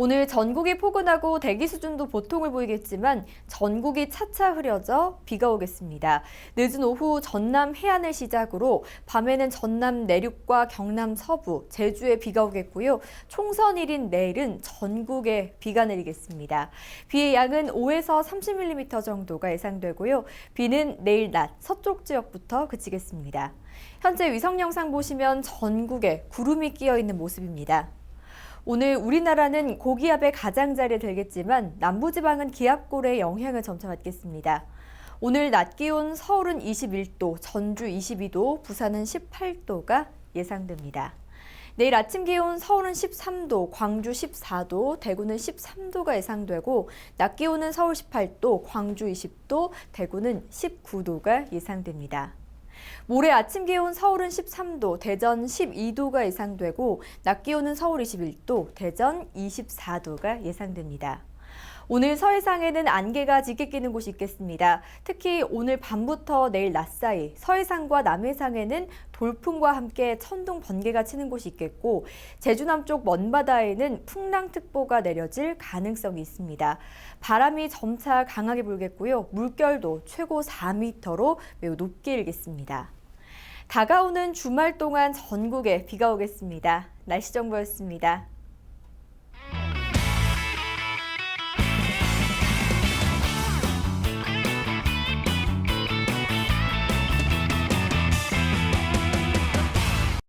오늘 전국이 포근하고 대기 수준도 보통을 보이겠지만 전국이 차차 흐려져 비가 오겠습니다. 늦은 오후 전남 해안을 시작으로 밤에는 전남 내륙과 경남 서부, 제주에 비가 오겠고요. 총선일인 내일은 전국에 비가 내리겠습니다. 비의 양은 5에서 30mm 정도가 예상되고요. 비는 내일 낮 서쪽 지역부터 그치겠습니다. 현재 위성 영상 보시면 전국에 구름이 끼어 있는 모습입니다. 오늘 우리나라는 고기압의 가장자리에 들겠지만 남부지방은 기압골의 영향을 점차 받겠습니다. 오늘 낮 기온 서울은 21도, 전주 22도, 부산은 18도가 예상됩니다. 내일 아침 기온 서울은 13도, 광주 14도, 대구는 13도가 예상되고 낮 기온은 서울 18도, 광주 20도, 대구는 19도가 예상됩니다. 모레 아침 기온 서울은 13도, 대전 12도가 예상되고 낮 기온은 서울 21도, 대전 24도가 예상됩니다. 오늘 서해상에는 안개가 짙게 끼는 곳이 있겠습니다. 특히 오늘 밤부터 내일 낮 사이 서해상과 남해상에는 돌풍과 함께 천둥 번개가 치는 곳이 있겠고 제주 남쪽 먼바다에는 풍랑특보가 내려질 가능성이 있습니다. 바람이 점차 강하게 불겠고요. 물결도 최고 4m로 매우 높게 일겠습니다. 다가오는 주말 동안 전국에 비가 오겠습니다. 날씨 정보였습니다.